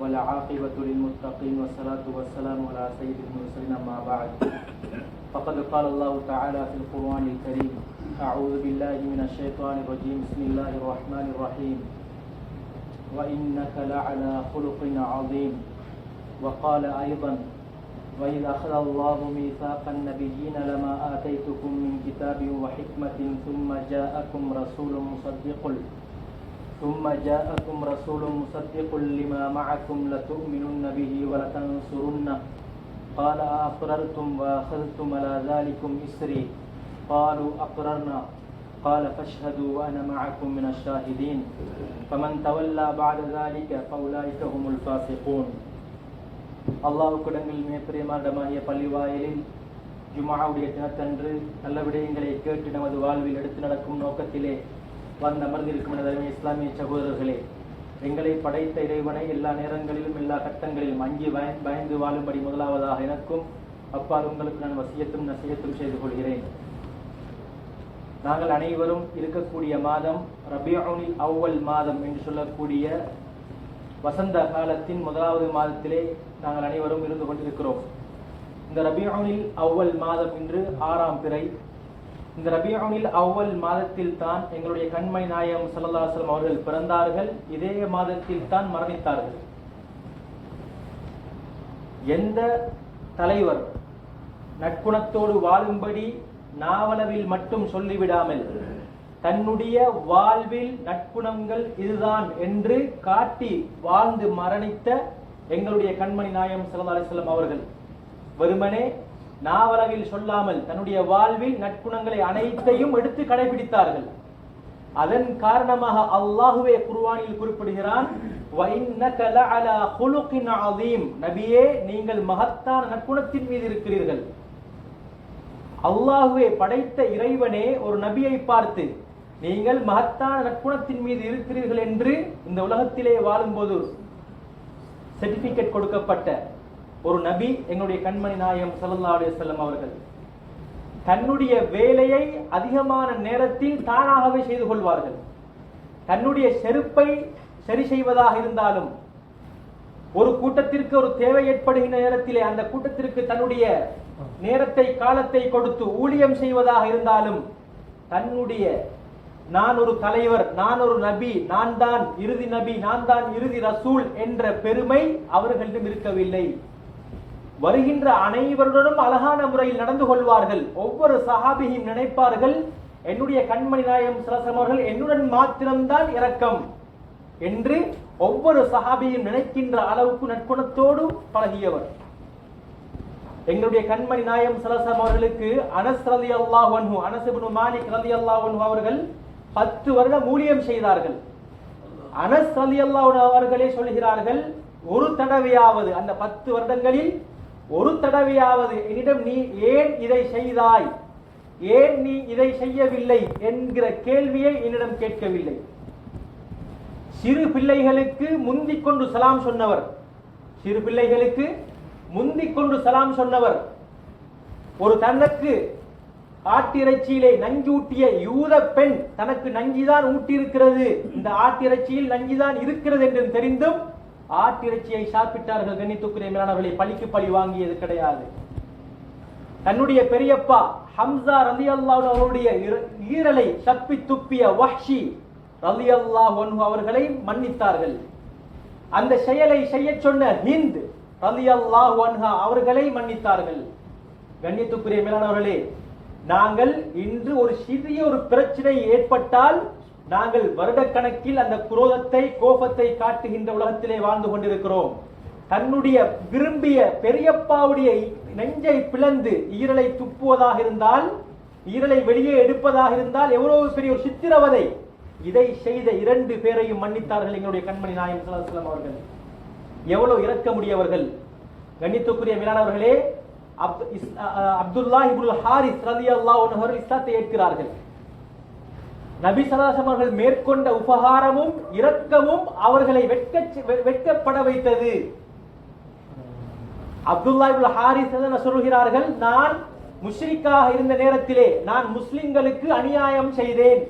والعاقبة للمتقين والصلاة والسلام على سيد المرسلين أما بعد. فقد قال الله تعالى في القرآن الكريم أعوذ بالله من الشيطان الرجيم. بسم الله الرحمن الرحيم. وإنك لعلى خلق عظيم. وقال أيضا وإذ أخذ الله ميثاق النبيين لما آتيتكم من كتاب وحكمة ثم جاءكم رسول مصدق ثم جاءكم رسول مصدق لما معكم لتؤمنن به ولتنصرنه قال أقررتم وأخذتم على ذلكم إسري قالوا أقررنا قال فاشهدوا وأنا معكم من الشاهدين فمن تولى بعد ذلك فأولئك هم الفاسقون அல்லாஹுக்குடங்கள் மிக பிரியமானமாகிய பள்ளிவாயலில் ஜுமாவுடைய தினத்தன்று நல்ல விடயங்களை கேட்டு நமது வாழ்வில் எடுத்து நடக்கும் நோக்கத்திலே வந்து அமர்ந்திருக்கும் எனதருமை இஸ்லாமிய சகோதரர்களே எங்களை படைத்த இறைவனை எல்லா நேரங்களிலும் எல்லா கட்டங்களிலும் அஞ்சி பயந்து வாழும்படி முதலாவதாக எனக்கும் அப்பால் உங்களுக்கு நான் வசியத்தும் நசியத்தும் செய்து கொள்கிறேன். நாங்கள் அனைவரும் இருக்கக்கூடிய மாதம் ரபியோனில் அவ்வல் மாதம் என்று சொல்லக்கூடிய வசந்த காலத்தின் முதலாவது மாதத்திலே நாங்கள் அனைவரும் இருந்து கொண்டிருக்கிறோம். இந்த ரபியோனில் அவ்வல் மாதம் இன்று ஆறாம் பிறை இந்த ரபியோனில் அவ்வல் மாதத்தில் தான் எங்களுடைய கண்மணி நாயகம் சல்லல்லாஸ்லம் அவர்கள் பிறந்தார்கள். இதே மாதத்தில் தான் மரணித்தார்கள். எந்த தலைவர் நட்புணத்தோடு வாழும்படி நாவலவில் மட்டும் சொல்லிவிடாமல் தன்னுடைய வாழ்வில் நற்குணங்கள் இதுதான் என்று காட்டி வாழ்ந்து மரணித்த எங்களுடைய கண்மணி நாயம் சல்லா அலிஸ்லாம் அவர்கள். வெறுமனே நாவலவில் சொல்லாமல் தன்னுடைய வாழ்வில் நற்குணங்களை அனைத்தையும் எடுத்து கடைபிடித்தார்கள். அதன் காரணமாக அல்லாஹுவே குர்வானில் குறிப்பிடுகிறான் நபியே நீங்கள் மகத்தான நற்குணத்தின் மீது இருக்கிறீர்கள். அல்லாஹுவே படைத்த இறைவனே ஒரு நபியை பார்த்து நீங்கள் மகத்தான நற்குணத்தின் மீது இருக்கிறீர்கள் என்று இந்த உலகத்திலே வாழும்போது சர்டிபிகேட் கொடுக்கப்பட்ட ஒரு நபி எங்களுடைய கண்மணி நாயம் சல்லா செல்லம் அவர்கள் தன்னுடைய வேலையை அதிகமான நேரத்தில் தானாகவே செய்து கொள்வார்கள். தன்னுடைய செருப்பை சரி செய்வதாக இருந்தாலும் ஒரு கூட்டத்திற்கு ஒரு தேவை ஏற்படுகின்ற நேரத்திலே அந்த கூட்டத்திற்கு தன்னுடைய நேரத்தை காலத்தை கொடுத்து ஊழியம் செய்வதாக இருந்தாலும் தன்னுடைய நான் ஒரு தலைவர் நான் ஒரு நபி நான் தான் இறுதி நபி நான் தான் இறுதி ரசூல் என்ற பெருமை அவர்களிடம் இருக்கவில்லை. வருகின்ற அனைவருடனும் அழகான முறையில் நடந்து கொள்வார்கள். ஒவ்வொரு சஹாபியும் நினைப்பார்கள் என்னுடைய கண்மணி நாயம் சிலசமர்கள் என்னுடன் மாத்திரம்தான் இரக்கம் என்று ஒவ்வொரு சஹாபியும் நினைக்கின்ற அளவுக்கு நற்குணத்தோடு பழகியவர். எங்களுடைய கண்மணி நாயம் சலசம் அவர்களுக்கு அனஸ் ரலி அல்லாஹ் ஒன்ஹு மாலிக் ரலி அல்லாஹ் அவர்கள் பத்து வருடம் ஊழியம் செய்தார்கள். அனஸ் ரலி அல்லாஹ் அவர்களே சொல்கிறார்கள் ஒரு தடவையாவது அந்த பத்து வருடங்களில் ஒரு தடவையாவது என்னிடம் நீ ஏன் இதை செய்தாய்? ஏன் நீ இதை செய்யவில்லை என்கிற கேள்வியை என்னிடம் கேட்கவில்லை. சிறு பிள்ளைகளுக்கு முந்திக் கொண்டு சலாம் சொன்னவர். சிறு பிள்ளைகளுக்கு முந்திக் கொண்டு சலாம் சொன்னவர். ஒரு தனக்கு ஆட்டிறைச்சியிலே நஞ்சு ஊட்டிய யூத பெண் தனக்கு நஞ்சிதான் ஊட்டியிருக்கிறது. இந்த ஆட்டிறைச்சியில் நஞ்சிதான் இருக்கிறது என்று தெரிந்தும் ஆட்டிறைச்சியை சாப்பிட்டார்கள் கண்ணித்துக்குரிய மேலானவர்களை பழிக்கு பழி வாங்கியது கிடையாது. தன்னுடைய பெரியப்பா ஹம்சா ரலி அல்லாஹ் அவருடைய ஈரலை தப்பி துப்பிய வஹ்ஷி ரலி அல்லாஹ் அவர்களை மன்னித்தார்கள். அந்த செயலை செய்ய சொன்ன ஹிந்த் ரலி அல்லாஹ் அவர்களை மன்னித்தார்கள். கண்ணியத்துக்குரிய மேலானவர்களே நாங்கள் இன்று ஒரு சிறிய ஒரு பிரச்சனை ஏற்பட்டால் நாங்கள் வருடக்கணக்கில் அந்த குரோதத்தை கோபத்தை காட்டுகின்ற உலகத்திலே வாழ்ந்து கொண்டிருக்கிறோம். தன்னுடைய விரும்பிய பெரியப்பாவுடைய நெஞ்சை பிளந்து ஈரலை துப்புவதாக இருந்தால் ஈரலை வெளியே எடுப்பதாக இருந்தால் எவ்வளவு பெரிய ஒரு சித்திரவதை. இதை செய்த இரண்டு பேரையும் மன்னித்தார்கள் எங்களுடைய கண்மணி நாயம் சலாஹம் அவர்கள். எவ்வளவு இறக்க முடியவர்கள் கண்ணித்துக்குரிய மேலானவர்களே அப்துல்லா இபுல் ஹாரிஸ் ரதி அல்லாஹ் அவர்கள் இஸ்லாத்தை ஏற்கிறார்கள். நபி சலாசம் அவர்கள் மேற்கொண்ட உபகாரமும் இரக்கமும் அவர்களை வெட்க வெட்கப்பட வைத்தது. அப்துல்லா ஹாரிஸ் சொல்கிறார்கள்? நான் முஷ்ரிக்காக இருந்த நேரத்திலே நான் முஸ்லிம்களுக்கு அநியாயம் செய்தேன்.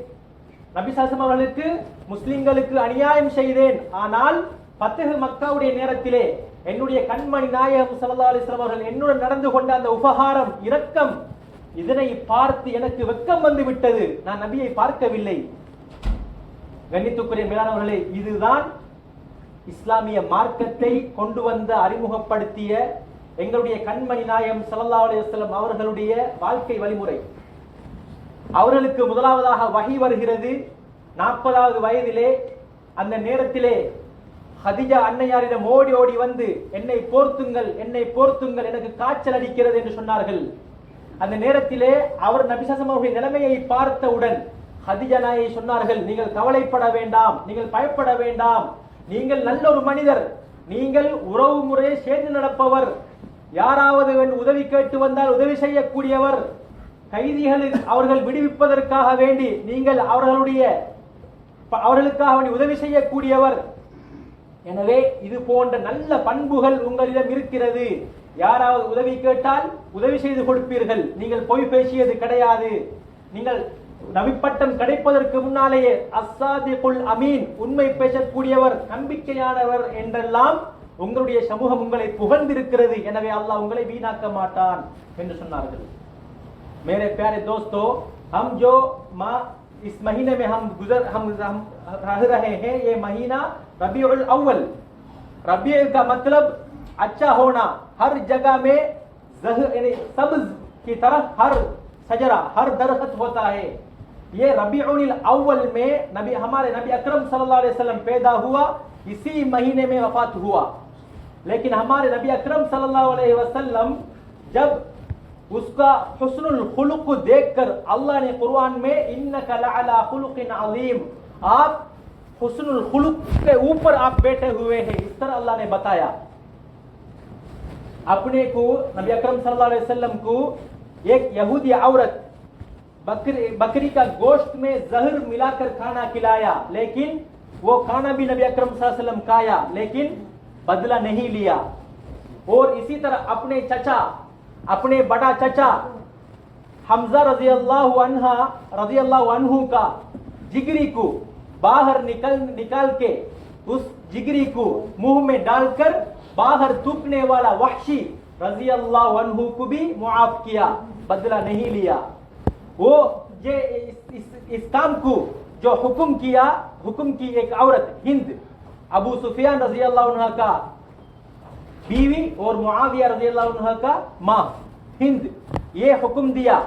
நபிசாசம் அவர்களுக்கு முஸ்லிம்களுக்கு அநியாயம் செய்தேன். ஆனால் பத்தகு மக்காவுடைய நேரத்திலே என்னுடைய கண்மணி நாயகம் சல்லா அலிஸ்லாம் அவர்கள் என்னுடன் நடந்து கொண்ட அந்த உபகாரம் இரக்கம் இதனை பார்த்து எனக்கு வெட்கம் வந்து விட்டது நான் நபியை பார்க்கவில்லை. கண்ணித்துக்குரிய மேலானவர்களே இதுதான் இஸ்லாமிய மார்க்கத்தை கொண்டு வந்த அறிமுகப்படுத்திய எங்களுடைய கண்மணி நாயம் சல்லா அலைஹி அவர்களுடைய வாழ்க்கை வழிமுறை. அவர்களுக்கு முதலாவதாக வகை வருகிறது நாற்பதாவது வயதிலே அந்த நேரத்திலே ஹதிஜா அன்னையாரிடம் ஓடி ஓடி வந்து என்னை போர்த்துங்கள் என்னை போர்த்துங்கள் எனக்கு காய்ச்சல் அடிக்கிறது என்று சொன்னார்கள். அந்த நேரத்திலே அவர் நபிசாசம் அவர்களுடைய நிலைமையை பார்த்தவுடன் ஹதிஜா நாயை சொன்னார்கள் நீங்கள் கவலைப்பட வேண்டாம் நீங்கள் பயப்பட வேண்டாம். நீங்கள் நல்ல ஒரு மனிதர் நீங்கள் உறவு முறையை சேர்ந்து நடப்பவர். யாராவது உதவி கேட்டு வந்தால் உதவி செய்யக்கூடியவர். கைதிகளை அவர்கள் விடுவிப்பதற்காக வேண்டி நீங்கள் அவர்களுடைய அவர்களுக்காக வேண்டி உதவி செய்யக்கூடியவர். எனவே இது போன்ற நல்ல பண்புகள் உங்களிடம் இருக்கிறது. யாராவது உதவி கேட்டால் உதவி செய்து கொடுப்பீர்கள் நீங்கள் பொய் பேசியது கிடையாது நீங்கள் நபிப்பட்டம் கிடைப்பதற்கு முன்னாலேயே அஸ்ஸாதிகுல் அமீன் உண்மை பேசக்கூடியவர் நம்பிக்கையானவர் என்றெல்லாம் உங்களுடைய சமூகம் உங்களை புகழ்ந்திருக்கிறது எனவே அல்லாஹ் உங்களை வீணாக்க மாட்டான் என்று சொன்னார்கள் मेरे प्यारे दोस्तों हम जो माह इस महीने में हम गुजर हम हम रह रहे हैं ये महीना रबीउल अव्वल रबीउ का मतलब اچھا ہونا۔ ہر جگہ میں زہر یعنی سبز کی طرف ہر سجرا ہر درخت ہوتا ہے۔ یہ ربیع الاول میں نبی، ہمارے نبی اکرم صلی اللہ علیہ وسلم پیدا ہوا، اسی مہینے میں وفات ہوا۔ لیکن ہمارے نبی اکرم صلی اللہ علیہ وسلم جب اس کا حسن الخلق کو دیکھ کر اللہ نے قرآن میں انکا لعلا خلق عظیم، آپ حسن الخلق کے اوپر آپ بیٹھے ہوئے ہیں، اس طرح اللہ نے بتایا۔ اپنے کو نبی اکرم صلی اللہ علیہ وسلم کو ایک یہودی عورت بکری بکری کا گوشت میں زہر ملا کر کھانا کھلایا، لیکن وہ کھانا بھی نبی اکرم صلی اللہ علیہ وسلم کھایا، لیکن بدلہ نہیں لیا۔ اور اسی طرح اپنے چچا، اپنے بڑا چچا حمزہ رضی اللہ عنہ رضی اللہ عنہ کا جگری کو باہر نکل نکال کے اس جگری کو منہ میں ڈال کر باہر تھوکنے والا وحشی رضی اللہ عنہ کو بھی معاف کیا، بدلہ نہیں لیا۔ وہ یہ اس کام کو جو حکم کیا، حکم کی ایک عورت، ہند۔ ابو سفیان رضی اللہ عنہ کا بیوی اور معاویہ رضی اللہ عنہ کا ماں، ہند۔ یہ حکم دیا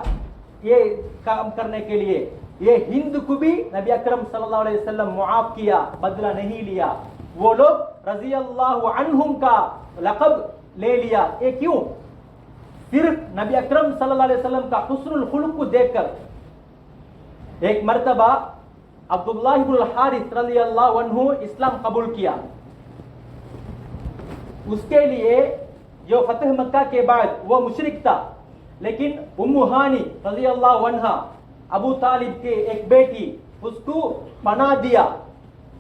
یہ کام کرنے کے لیے۔ یہ ہند کو بھی نبی اکرم صلی اللہ علیہ وسلم معاف کیا، بدلہ نہیں لیا۔ وہ لوگ رضی اللہ عنہم کا لقب لے لیا۔ یہ کیوں؟ صرف نبی اکرم صلی اللہ علیہ وسلم کا حسن الخلق کو دیکھ کر۔ ایک مرتبہ عبداللہ بن الحارث رضی اللہ عنہ اسلام قبول کیا۔ اس کے لیے جو فتح مکہ کے بعد وہ مشرق تھا، لیکن امہانی رضی اللہ عنہ ابو طالب کے ایک بیٹی، اس کو پناہ دیا۔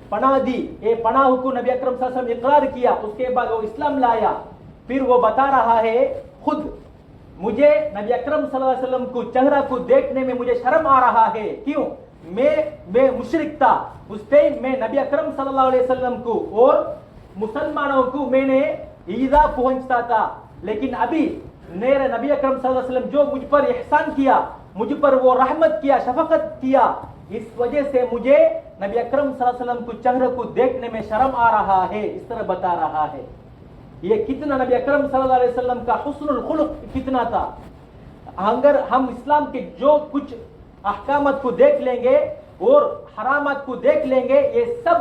پناہ دی۔ یہ پناہ کو نبی اکرم صلی اللہ علیہ وسلم اقرار کیا، اس کے بعد وہ اسلام لایا۔ پھر وہ بتا رہا ہے، خود مجھے نبی اکرم صلی اللہ علیہ وسلم کو چہرہ کو دیکھنے میں مجھے شرم آ رہا ہے۔ کیوں؟ میں میں مشرک تھا۔ اس ٹائم میں نبی اکرم صلی اللہ علیہ وسلم کو اور مسلمانوں کو میں نے ایزا پہنچتا تھا۔ لیکن ابھی میرے نبی اکرم صلی اللہ علیہ وسلم جو مجھ پر احسان کیا، مجھ پر وہ رحمت کیا، شفقت کیا، اس وجہ سے مجھے نبی اکرم صلی اللہ علیہ وسلم کو چہرے کو دیکھنے میں شرم آ رہا ہے، اس طرح بتا رہا ہے۔ یہ کتنا نبی اکرم صلی اللہ علیہ وسلم کا حسن الخلق کتنا تھا۔ اگر ہم اسلام کے جو کچھ احکامت کو دیکھ لیں گے اور حرامت کو دیکھ لیں گے، یہ سب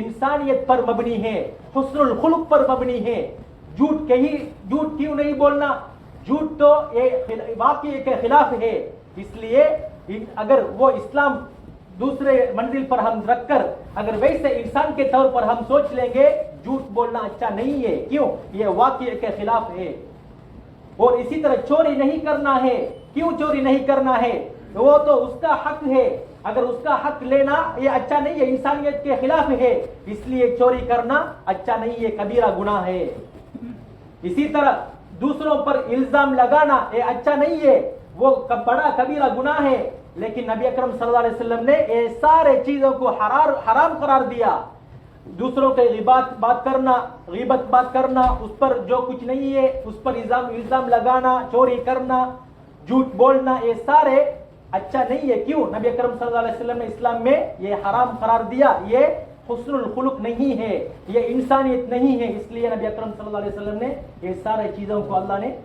انسانیت پر مبنی ہے حسن الخلق پر مبنی ہے جھوٹ کہیں، جھوٹ کیوں نہیں بولنا؟ جھوٹ تو یہ واقعی کے خلاف ہے۔ اس لیے اگر وہ اسلام دوسرے منزل پر ہم رکھ کر اگر ویسے انسان کے طور پر ہم سوچ لیں گے، جھوٹ بولنا اچھا نہیں ہے۔ کیوں؟ یہ واقعے کے خلاف ہے۔ اور اسی طرح چوری نہیں کرنا ہے۔ کیوں چوری نہیں کرنا ہے؟ وہ تو اس کا حق ہے۔ اگر اس کا حق لینا یہ اچھا نہیں ہے، انسانیت کے خلاف ہے۔ اس لیے چوری کرنا اچھا نہیں ہے، کبیرہ گناہ ہے۔ اسی طرح دوسروں پر الزام لگانا یہ اچھا نہیں ہے۔ وہ بڑا کبیرہ گناہ ہے۔ لیکن نبی اکرم صلی اللہ علیہ وسلم نے یہ سارے چیزوں کو حرار حرام قرار دیا۔ دوسروں کے غیبات بات کرنا، غیبت بات کرنا، اس پر جو کچھ نہیں ہے، اس پر الزام الزام لگانا، چوری کرنا، جھوٹ بولنا، یہ سارے اچھا نہیں ہے۔ کیوں؟ نبی اکرم صلی اللہ علیہ وسلم نے اسلام میں یہ حرام قرار دیا۔ یہ حسن الخلق نہیں ہے۔ یہ انسانیت نہیں ہے۔ اس لیے نبی اکرم صلی اللہ علیہ وسلم نے یہ سارے چیزوں کو اللہ نے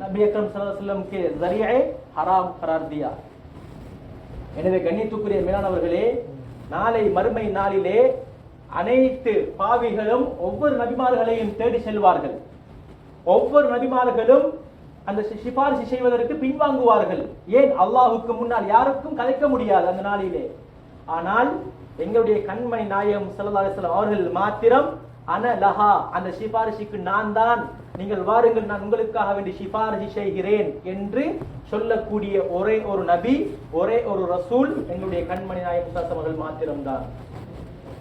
نبی اکرم صلی اللہ علیہ وسلم کے ذریعے حرام قرار دیا۔ எனவே கண்ணியத்துக்குரிய மேலானவர்களே நாளை மறுமை நாளிலே அனைத்து பாவிகளும் ஒவ்வொரு நபிமார்களையும் தேடி செல்வார்கள். ஒவ்வொரு நபிமார்களும் அந்த சிபாரிசு செய்வதற்கு பின்வாங்குவார்கள். ஏன்? அல்லாஹுக்கு முன்னால் யாருக்கும் கலைக்க முடியாது அந்த நாளிலே. ஆனால் எங்களுடைய கண்மணி நாயகம் ஸல்லல்லாஹு அவர்கள் மாத்திரம் அன லஹா அந்த சிபாரிசுக்கு நான் தான் நீங்கள் வாருங்கள் நான் உங்களுக்காக வேண்டி சிபாரிசு செய்கிறேன் என்று சொல்லக்கூடிய ஒரே ஒரு நபி ஒரே ஒரு ரசூல் எங்களுடைய கண்மணி நாயகம் அவர்கள் மாத்திரம்தான்.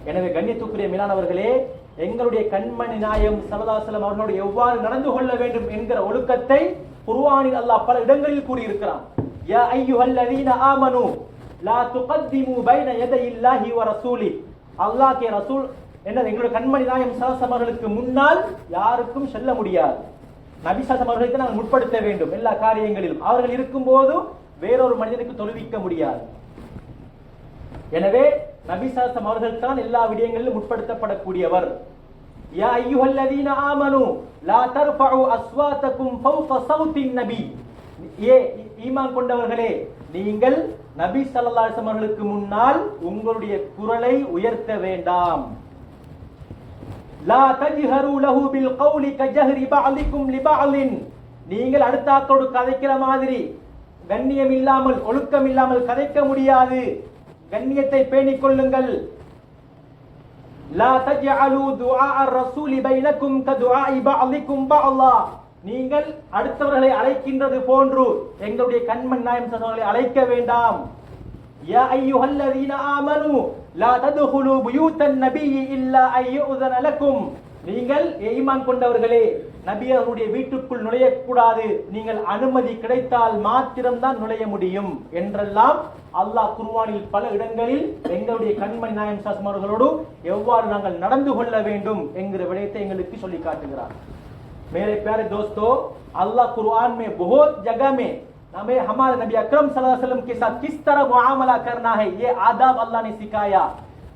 எனவே கண்ணியத்துக்குரிய மேலானவர்களே எங்களுடைய கண்மணி நாயம் சலதாசலம் அவர்களோடு எவ்வாறு நடந்து கொள்ள வேண்டும் என்கிற ஒழுக்கத்தை குர்ஆனில் அல்லாஹ் பல இடங்களில் கூறியிருக்கிறான். யா அய்யுஹல்லதீன ஆமனு லா துகத்திமு பைன யதையில்லாஹி வ ரசூலி. அல்லாஹ் ரசூல் என்ன எங்களுடைய கண்மணி நாயம் சலதாசலம் அவர்களுக்கு முன்னால் யாருக்கும் செல்ல முடியாது. நபிசாசம் அவர்களுக்கு நாங்கள் முற்படுத்த வேண்டும் எல்லா காரியங்களிலும். அவர்கள் இருக்கும்போது வேறொரு மனிதனுக்கு தொழுவிக்க முடியாது. எனவே நபிசாசம் அவர்கள் தான் எல்லா விடயங்களிலும் உட்படுத்தப்படக்கூடியவர் யா ஐயுஹல்லதீன ஆமனு லா தர்ஃபஉ அஸ்வாத்தகும் ஃபௌக ஸௌத்தின் நபி. ஏ ஈமான் கொண்டவர்களே நீங்கள் நபி ஸல்லல்லாஹு அலைஹி அவர்களுக்கு முன்னால் உங்களுடைய குரலை உயர்த்த வேண்டாம். லா தஜ்ஹரு லஹு பில் கௌலி கஜஹரி பஅலிக்கும் லிபஅலின் நீங்கள் அடுத்தாத்தோடு கதைக்கிற மாதிரி கண்ணியம் இல்லாமல் ஒழுக்கம் இல்லாமல் கதைக்க முடியாது. கண்ணியத்தை பேணிக் கொள்ளுங்கள். லா தஜ்அலு துஆ ar-ரசூலி பைனக்கும் கதுஆஇ பஅலிக்கும் பஅலா நீங்கள் அடுத்தவர்களை அழைக்கின்றது போன்று எங்களுடைய கண்மன் நாயம் சொன்னவர்களை அழைக்க வேண்டாம். யா آمنوا لا تدخلوا بيوت النبي إلا أن يؤذن لكم. நீங்கள் ஈமான் கொண்டவர்களே நபி அவருடைய வீட்டுக்குள் நுழையக்கூடாது. நீங்கள் அனுமதி கிடைத்தால் மாத்திரம்தான் நுழைய முடியும் என்றெல்லாம் அல்லாஹ் குர்வானில் பல இடங்களில் எங்களுடைய கண்மணி நாயம் சாஸ்மர்களோடு எவ்வாறு நாங்கள் நடந்து கொள்ள வேண்டும் என்கிற விடயத்தை எங்களுக்கு சொல்லி காட்டுகிறார். ہمیں ہمارے نبی اکرم صلی اللہ علیہ وسلم کے ساتھ کس طرح معاملہ کرنا ہے یہ آداب اللہ نے سکھایا۔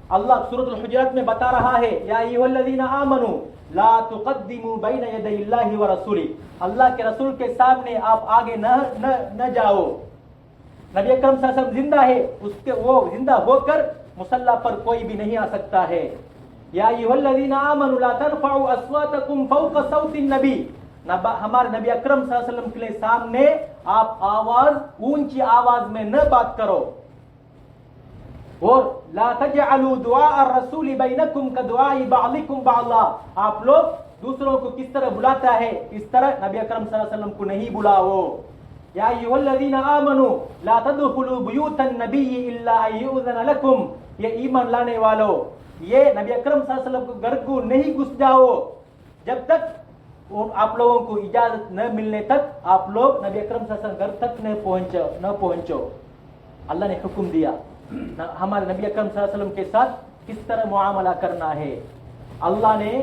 اللہ سورت الحجرت میں بتا رہا ہے یا الذین آمنو لا تقدموا بین ید اللہ و ورسولی اللہ کے رسول کے سامنے آپ آگے نہ, نہ, نہ جاؤ۔ نبی اکرم صلی اللہ علیہ وسلم زندہ ہے اس کے وہ زندہ ہو کر مسلح پر کوئی بھی نہیں آ سکتا ہے۔ یا ایوہ الذین آمنوا لا ترفعوا اصواتکم فوق صوت النبی۔ ہمارے نبی اکرم صلی اللہ علیہ وسلم کے سامنے آپ آواز اونچی آواز میں نہ بات کرو۔ اور لا تجعلوا دعاء الرسول بینکم کا دعاء بعضکم بعضا۔ آپ لوگ دوسروں کو کس طرح بلاتا ہے؟ اس طرح نبی اکرم صلی اللہ علیہ وسلم کو نہیں بلاو یا ایوہ الذین آمنوا لا تدخلوا بیوت النبی الا ان لکم۔ یہ ایمان لانے والو، یہ نبی اکرم صلی اللہ علیہ وسلم کو گھر کو نہیں گس جاؤ جب تک آپ لوگوں کو اجازت نہ ملنے تک آپ لوگ نبی اکرم صلی اللہ علیہ وسلم گھر تک نہ پہنچو نہ پہنچو۔ اللہ نے حکم دیا۔ ہمارے نبی اکرم صلی اللہ علیہ وسلم کے ساتھ کس طرح معاملہ کرنا ہے؟ اللہ نے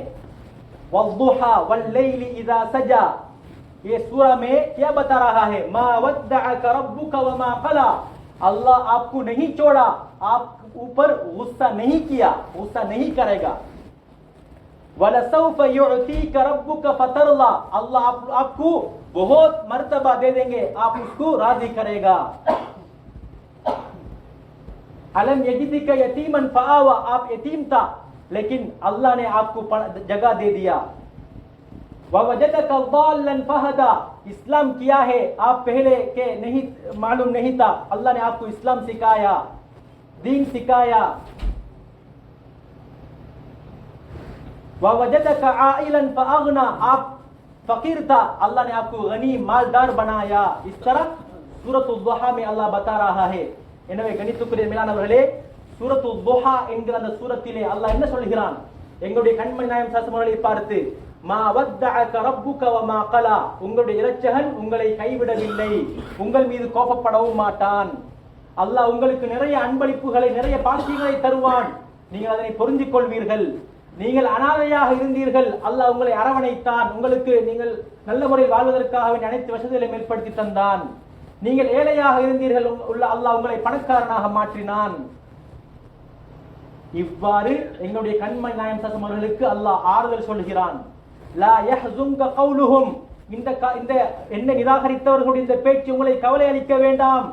واللیل اذا سجا یہ سورہ میں کیا بتا رہا ہے؟ ما ودعک ربک وما قلا اللہ آپ کو نہیں چھوڑا، آپ اوپر غصہ نہیں کیا، غصہ نہیں کرے گا۔ وَلَسَوْفَ يُعْتِيكَ رَبُّكَ فَتَرْضَى اللہ آپ, آپ کو بہت مرتبہ دے دیں گے. آپ اس کو راضی کرے گا. علم یجدی کا یتیمن فآوا آپ یتیم تھا لیکن اللہ نے آپ کو جگہ دے دیا. وَوَجَدَكَ ضَالًّا فَهَدَى اسلام کیا ہے؟ آپ پہلے کہ نہیں معلوم نہیں تھا. اللہ نے آپ کو اسلام سکھایا دین سکھایا. आप फकीर था अल्लाह ने आपको गनी मालदार बनाया इस तरह सूरत दुहा में अल्लाह बता रहा है எனவே கணித்துக்குரிய மேலானவர்களே சூரத்து துஹா என்கிற அந்த சூரத்திலே அல்லாஹ் என்ன சொல்கிறான் எங்களுடைய கண்மணி நாயம் சாசமர்களை பார்த்து மா வத்தஅக ரப்புக வமா கலா உங்களுடைய இரட்சகன் உங்களை கைவிடவில்லை உங்கள் மீது கோபப்படவும் மாட்டான் அல்லாஹ் உங்களுக்கு நிறைய அன்பளிப்புகளை நிறைய பாக்கியங்களை தருவான் நீங்கள் அதனை பொருந்திக் கொள்வீர்கள் நீங்கள் அனாதையாக இருந்தீர்கள். அல்லாஹ் உங்களை அரவணைத்தான். உங்களுக்கு நீங்கள் நல்ல முறையில் வாழ்வதற்காக வேண்டிய அனைத்து வசதிகளையும் ஏற்படுத்தி தந்தான். நீங்கள் ஏழையாக இருந்தீர்கள். உள்ள அல்லாஹ் உங்களை பணக்காரனாக மாற்றினான். இவ்வாறு எங்களுடைய கண்மணி நாயம் சசம் அவர்களுக்கு அல்லாஹ் ஆறுதல் சொல்கிறான். லா இந்த இந்த என்னை நிராகரித்தவர்களுடைய இந்த பேச்சு உங்களை கவலை அளிக்க வேண்டாம்.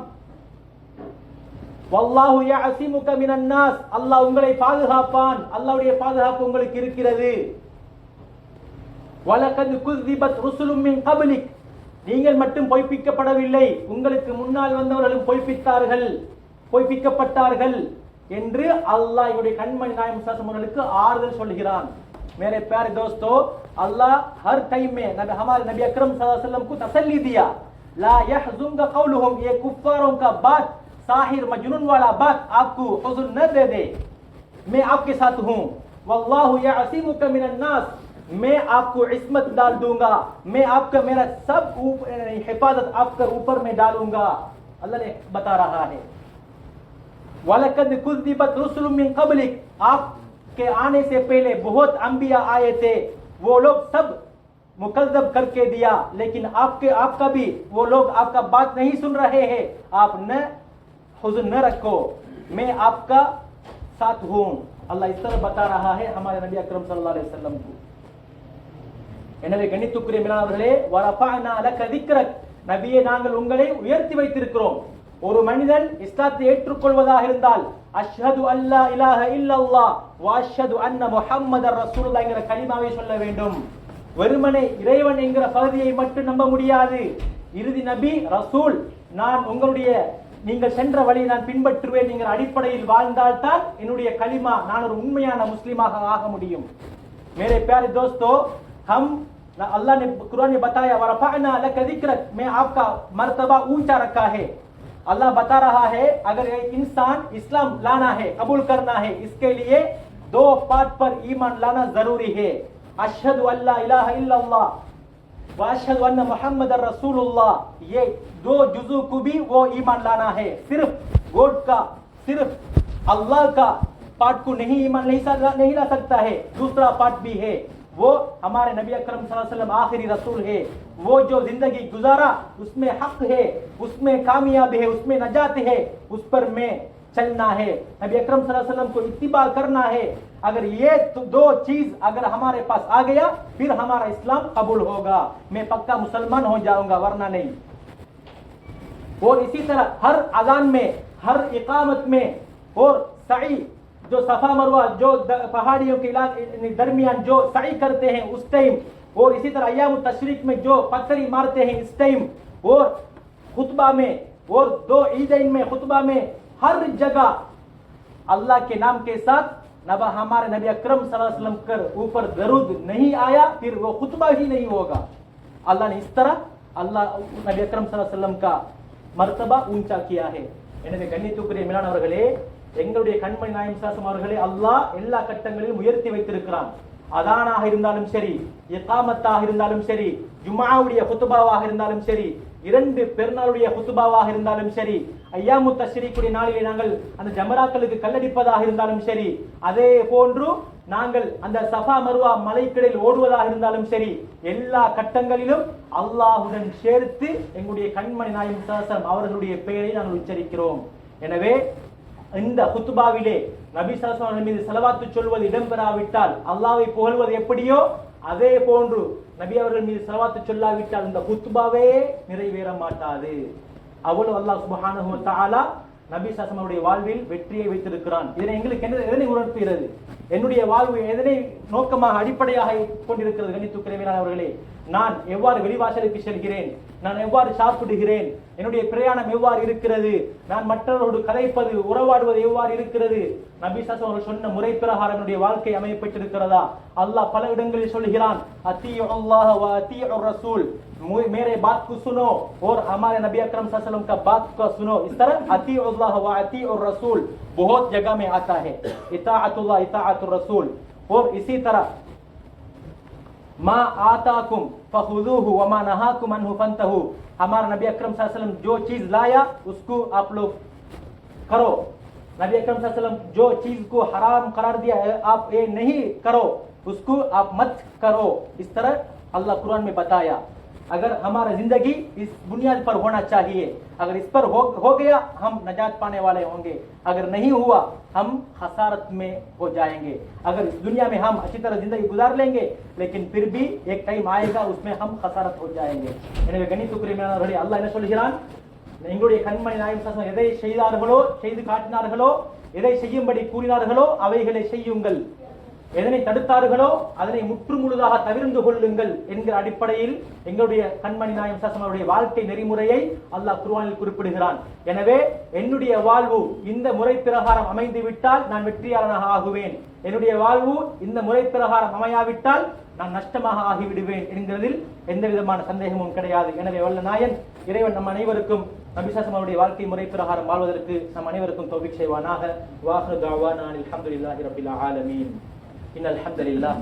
வல்லாஹு யா அசிமுக மினன்னாஸ் அல்லாஹ் உங்களை பாதுகாப்பான். அல்லாஹ்வுடைய பாதுகாப்பு உங்களுக்கு இருக்கிறது. வலகத் குஸ்திபத் ருசுலும் மின் கபலிக். நீங்கள் மட்டும் பொய்ப்பிக்கப்படவில்லை. உங்களுக்கு முன்னால் வந்தவர்களும் பொய்ப்பித்தார்கள். பொய்ப்பிக்கப்பட்டார்கள் என்று அல்லாஹ் இவருடைய கண்மணி நாயம் அவர்களுக்கு ஆறுதல் சொல்கிறான் மேரே प्यारे தோஸ்தோ அல்லாஹ் ஹர் टाइम में नबी நபி அக்ரம் अकरम सल्लल्लाहु अलैहि லா को तसल्ली दिया ला यहजुंग कौलुहुम ये ساحر مجنون والا بات آپ کو حضر نہ دے دے، میں آپ کے ساتھ ہوں۔ واللہ یعصمک من الناس، میں آپ کو عصمت ڈال دوں گا۔ میں آپ کا، میرا سب یعنی حفاظت آپ کا اوپر میں ڈالوں گا۔ اللہ نے بتا رہا ہے۔ وَلَقَدْ كُذِّبَتْ رُسُلٌ مِّن قَبْلِكَ۔ آپ کے آنے سے پہلے بہت انبیاء آئے تھے۔ وہ لوگ سب مکذب کر کے دیا، لیکن آپ کے، آپ کا بھی، وہ لوگ آپ کا بات نہیں سن رہے ہیں۔ آپ نہ हुजन न रखो मैं आपका साथ हूँ अल्लाह इस तरह बता रहा है हमारे नबी अकरम सल्लल्लाहु अलैहि वसल्लम को எனவே கணித்துக்குரிய மேலாளர்களே வரஃபஅனா லக திக்ரக் நபியே நாங்கள் உங்களை உயர்த்தி வைத்திருக்கிறோம் ஒரு மனிதன் இஸ்லாத்தை ஏற்றுக்கொள்வதாக இருந்தால் அஷ்ஹது அல்லா இலாஹ இல்லல்லாஹ் வ அஷ்ஹது அன்ன முஹம்மதர் ரசூலுல்லாஹ் என்கிற கலிமாவை சொல்ல வேண்டும் வெறுமனே இறைவன் என்கிற பகுதியை மட்டும் நம்ப முடியாது இறுதி நபி ரசூல் நான் உங்களுடைய நீங்கள் சென்ற வழியை நான் பின்பற்றுவேன் என்கிற அடிப்படையில் வாழ்ந்தால்தான் என்னுடைய கலிமா நான் ஒரு உண்மையான முஸ்லிமாக ஆக முடியும் मेरे प्यारे दोस्तों हम अल्लाह ने कुरान में बताया वरफअना लक जिक्रक मैं आपका मर्तबा ऊंचा रखा है अल्लाह बता रहा है अगर एक इंसान इस्लाम लाना है कबूल करना है इसके लिए दो बात पर ईमान लाना जरूरी है अशहदु अल्ला इलाहा इल्लल्लाह واشہد ان محمد رسول اللہ یہ دو جزو کو بھی وہ ایمان لانا ہے۔ صرف گوڈ کا، صرف اللہ کا پارٹ کو نہیں ایمان نہیں لا سکتا ہے۔ دوسرا پارٹ بھی ہے۔ وہ ہمارے نبی اکرم صلی اللہ علیہ وسلم آخری رسول ہے۔ وہ جو زندگی گزارا، اس میں حق ہے، اس میں کامیاب ہے، اس میں نجات ہے۔ اس پر میں چلنا ہے۔ نبی اکرم صلی اللہ علیہ وسلم کو اتباع کرنا ہے۔ اگر یہ دو چیز اگر ہمارے پاس آ گیا، پھر ہمارا اسلام قبول ہوگا۔ میں پکا مسلمان ہو جاؤں گا، ورنہ نہیں۔ اور اسی طرح ہر اذان میں، ہر اقامت میں، اور سعی جو صفا مروا جو پہاڑیوں کے علاقے یعنی درمیان جو سعی کرتے ہیں اس ٹائم اور اسی طرح ایام التشریق میں جو پتھری مارتے ہیں اس ٹائم اور خطبہ میں، اور دو عیدین میں خطبہ میں हर जगह अल्लाह के नाम के साथ नबा हमारे नबी अकरम सल्लल्लाहु अलैहि वसल्लम कर ऊपर दरूद नहीं आया फिर वो खुतबा ही नहीं होगा अल्लाह ने इस तरह अल्लाह नबी अकरम सल्लल्लाहु अलैहि वसल्लम का மர்த்தபா ஊஞ்சா கியா ஹே எனவே கண்ணியத்துக்குரிய மேலானவர்களே எங்களுடைய கண்மணி நாயம் சாசம் அவர்களே அல்லாஹ் எல்லா கட்டங்களிலும் உயர்த்தி வைத்திருக்கிறான் அதானாக இருந்தாலும் சரி இகாமத்தாக இருந்தாலும் சரி ஜுமாவுடைய குத்துபாவாக இருந்தாலும் சரி இரண்டு பெருநாளுடைய குத்துபாவாக இருந்தாலும் சரி ஐயாமு தஸ்ரீக்குடைய நாளிலே நாங்கள் அந்த ஜமராக்களுக்கு கல்லடிப்பதாக இருந்தாலும் சரி அதே போன்று நாங்கள் அந்த சஃபா மருவா மலைக்கிடையில் ஓடுவதாக இருந்தாலும் சரி எல்லா கட்டங்களிலும் அல்லாஹுடன் சேர்த்து எங்களுடைய கண்மணி நாயம் சாசம் அவர்களுடைய பெயரை நாங்கள் உச்சரிக்கிறோம். எனவே இந்த குத்துபாவிலே நபி ஸல்லல்லாஹு மீது செலவாத்து சொல்வது இடம்பெறாவிட்டால் அல்லாவை புகழ்வது எப்படியோ அதே போன்று நபி அவர்கள் மீது செலவாத்து சொல்லாவிட்டால் இந்த குத்துபாவே நிறைவேற மாட்டாது. அவ்வளவு அல்லாஹ் சுபஹானஹு தஆலா நபி சாசம் அவருடைய வாழ்வில் வெற்றியை வைத்திருக்கிறான். இதனை எங்களுக்கு என்ன எதனை உணர்த்துகிறது? என்னுடைய வாழ்வு எதனை நோக்கமாக அடிப்படையாக கொண்டிருக்கிறது கணித்துக்கிறேன் அவர்களே? நான் எவ்வாறு வெளிவாசலுக்கு செல்கிறேன்? நான் எவ்வாறு சாப்பிடுகிறேன் என்னுடைய பிரயாணம் எவ்வாறு இருக்கிறது நான் மற்றவரோடு கதைப்பது உறவாடுவது எவ்வாறு இருக்கிறது நபி சாசம் அவர்கள் சொன்ன முறை பிரகாரம் என்னுடைய வாழ்க்கை அமையப்பட்டிருக்கிறதா அல்லாஹ் பல இடங்களில் சொல்கிறான் அத்தியு அல்லாஹ் வ அத்தியு ரசூல் मु- मेरे बात को सुनो और हमारे नबी अकरम सल्लल्लाहु अलैहि वसल्लम का बात को सुनो इस तरह अती अल्लाह व अती और रसूल बहुत जगह में आता है इताअतुल्लाह इताअतुर रसूल और इसी तरह ما وما ہمارا نبی اکرم صلی اللہ علیہ وسلم جو چیز لایا اس کو آپ لوگ کرو. نبی اکرم صلی اللہ علیہ وسلم جو چیز کو حرام قرار دیا ہے، آپ یہ نہیں کرو. اس کو آپ مت کرو. اس طرح اللہ قرآن میں بتایا۔ اگر ہمارا زندگی اس بنیاد پر ہونا چاہیے اگر اس پر ہو, ہو گیا ہم نجات پانے والے ہوں گے۔ اگر نہیں ہوا ہم خسارت میں ہو جائیں گے۔ اگر اس دنیا میں ہم اچھی طرح زندگی گزار لیں گے لیکن پھر بھی ایک ٹائم آئے گا اس میں ہم خسارت ہو جائیں گے۔ یعنی گنی تکری எனவே கணித்துக்குரிமையான அல்லா என்ன சொல்கிறான் எங்களுடைய கண்மணி நாயம் எதை செய்தார்களோ செய்து காட்டினார்களோ எதை செய்யும்படி கூறினார்களோ அவைகளை செய்யுங்கள் எதனை தடுத்தார்களோ அதனை முற்றுமுழுதாக தவிர்ந்து கொள்ளுங்கள் என்கிற அடிப்படையில் எங்களுடைய கண்மணி நாயம் சாசனருடைய வாழ்க்கை நெறிமுறையை அல்லாஹ் குருவானில் குறிப்பிடுகிறான். எனவே என்னுடைய வாழ்வு இந்த முறை பிரகாரம் அமைந்து விட்டால் நான் வெற்றியாளனாக ஆகுவேன். என்னுடைய வாழ்வு இந்த முறை பிரகாரம் அமையாவிட்டால் நான் நஷ்டமாக ஆகிவிடுவேன் என்கிறதில் எந்த விதமான சந்தேகமும் கிடையாது. எனவே வல்ல நாயன் இறைவன் நம் அனைவருக்கும் நபிசாசம் அவருடைய வாழ்க்கை முறை பிரகாரம் வாழ்வதற்கு நம் அனைவருக்கும் தௌபிக் செய்வானாக. வாஹு தாவானா அல்ஹம்துலில்லாஹி ரபில் ஆலமீன். إن الحمد لله.